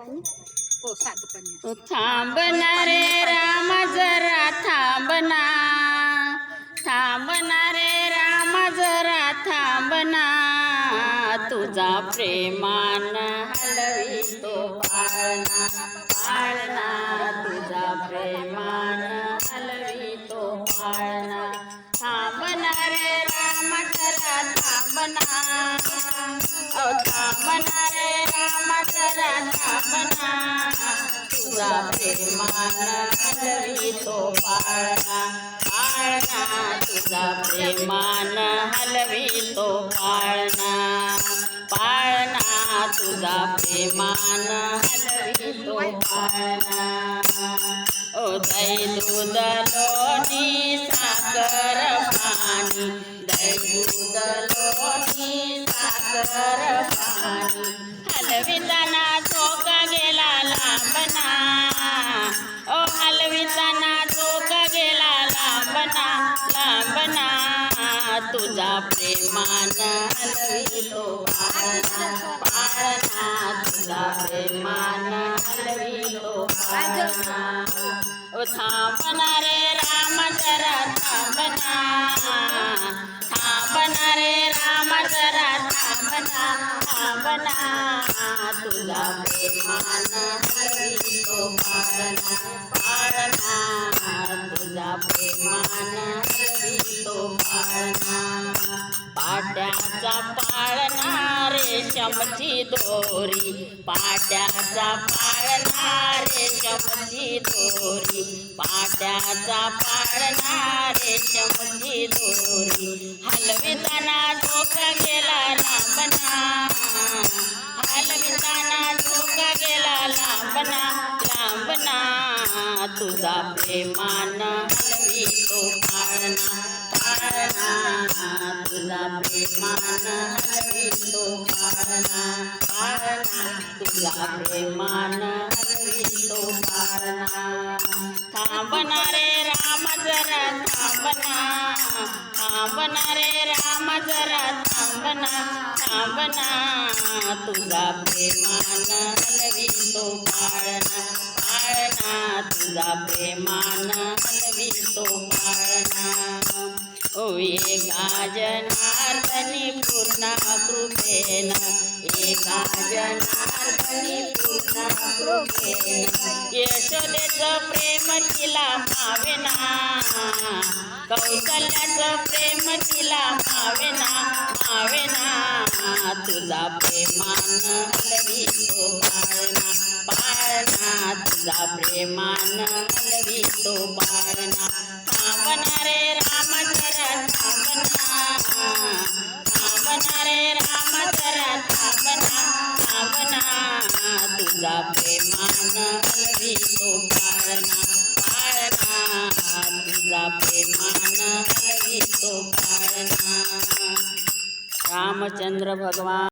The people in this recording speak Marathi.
पाणी? हो साधं पाणी ओ थांबना रे राम जरा थांबना थांबना रे राम जरा थांबना तुझा प्रेमान हलवितो पाळणा पाळणा. तुझा प्रेमान तुझा प्रेमान हलवितो पाळणा पाळणा तुझा प्रेमान हलवितो पाळणा पाळणा तुझा प्रेमान हलवितो पाळणा ओ दही दूध लोणी साखर पाणी दै दूध लोणी साखर पाणी हलविता तुझा प्रेमान हलविलो पाळणा. पाळणा तुझा प्रेमान हलविलो पाळणा. ओ थांबना रे राम जरा थांबना थांबना रे राम जरा थांबना थांबना तुझा प्रेमान हलविलो पाळणा. पाळणा तुझा प्रेमान हलवितो पाळणा. पाट्याचा पाळणा रेशमची दोरी. पाट्याचा पाळणा रेशमची दोरी. पाट्याचा पाळणा रेशमची दोरी. हलविताना डोका गेला राम तुझा प्रेमान हलवितो पाळणा पाळणा. तुझा प्रेमान हलवितो पाळणा पाळणा. तुझा प्रेमान हलवितो पाळणा. थांबना रे राम जरा थांबना थांबना रे राम जरा थांबना थांबना. तुझा प्रेमान हलवितो पाळणा. पाळणा तुझा प्रेमान हलवितो पाळणा. ओये गाजनार्दनी पूर्ण कृपेन. एका गाजनार्दनी पूर्ण कृपेन. यशोदेचं प्रेम तिला मावेना. कौशल्याचं प्रेम तिला मावेना मावेना. तुझा प्रेमान हलवितो पाळणा पाळणा. तुझा प्रेमान हलवितो पाळणा थांबना रे राम जरा थांबना. थांबना रे राम जरा थांबना. थांबना. तुझा प्रेमान हलवितो पाळणा पाळणा तुझा प्रेमान हलवितो पाळणा रामचंद्र भगवान.